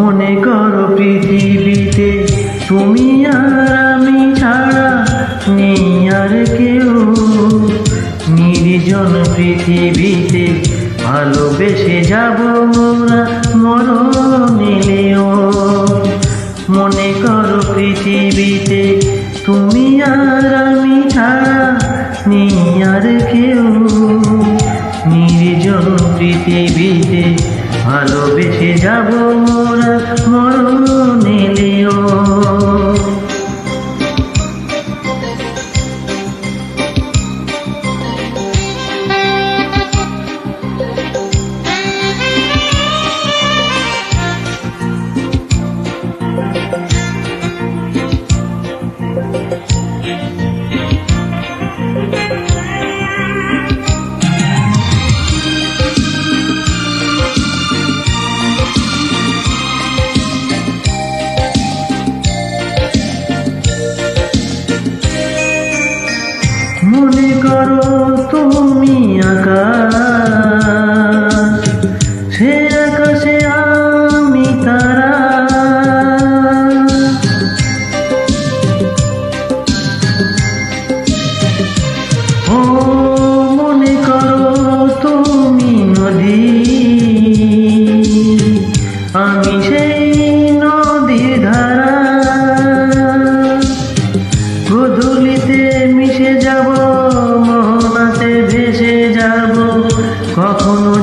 মনে করো পৃথিবীতে, তুমি আর আমি ছাড়া নেই আর কেউ। নির্জন পৃথিবীতে ভালোবেসে যাব মোরা মরণ এলেও মনে করো পৃথিবীতে, তুমি আর আমি ছাড়া নেই আর কেউ। নির্জন পৃথিবীতে ভালোবেসে যাব মোরা মরণ তুমি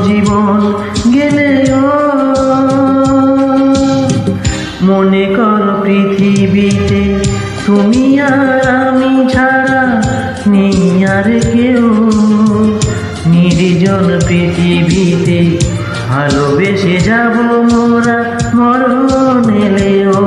জীবন গেলেও মনে কর পৃথিবীতে তুমি আর আমি ছাড়া নেই আর কেউ। নির্জন পৃথিবীতে ভালোবেসে যাব মোরা মরণ এলেও।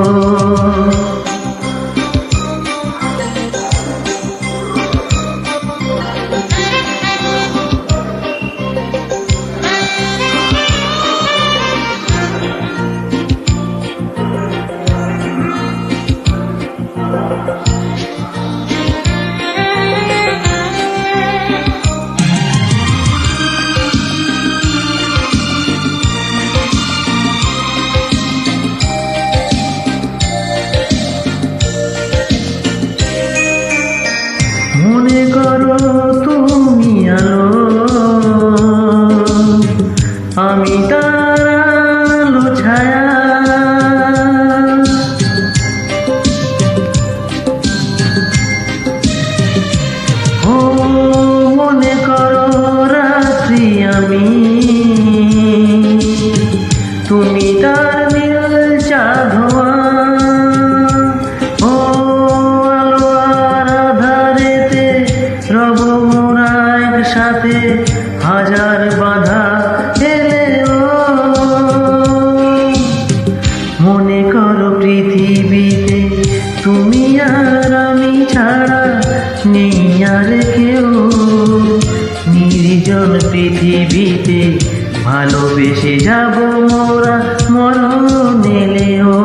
তুমি আর আমি ছাড়া নেই আর কেউ। নির্জন পৃথিবীতে ভালোবেসে যাব মোরা মরণ এলেও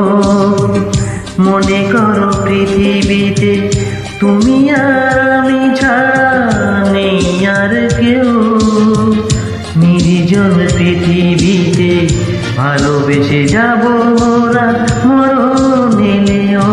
মনে করো পৃথিবীতে তুমি আর আমি ছাড়া ভালোবেসে যাব মোরা মরণ এলেও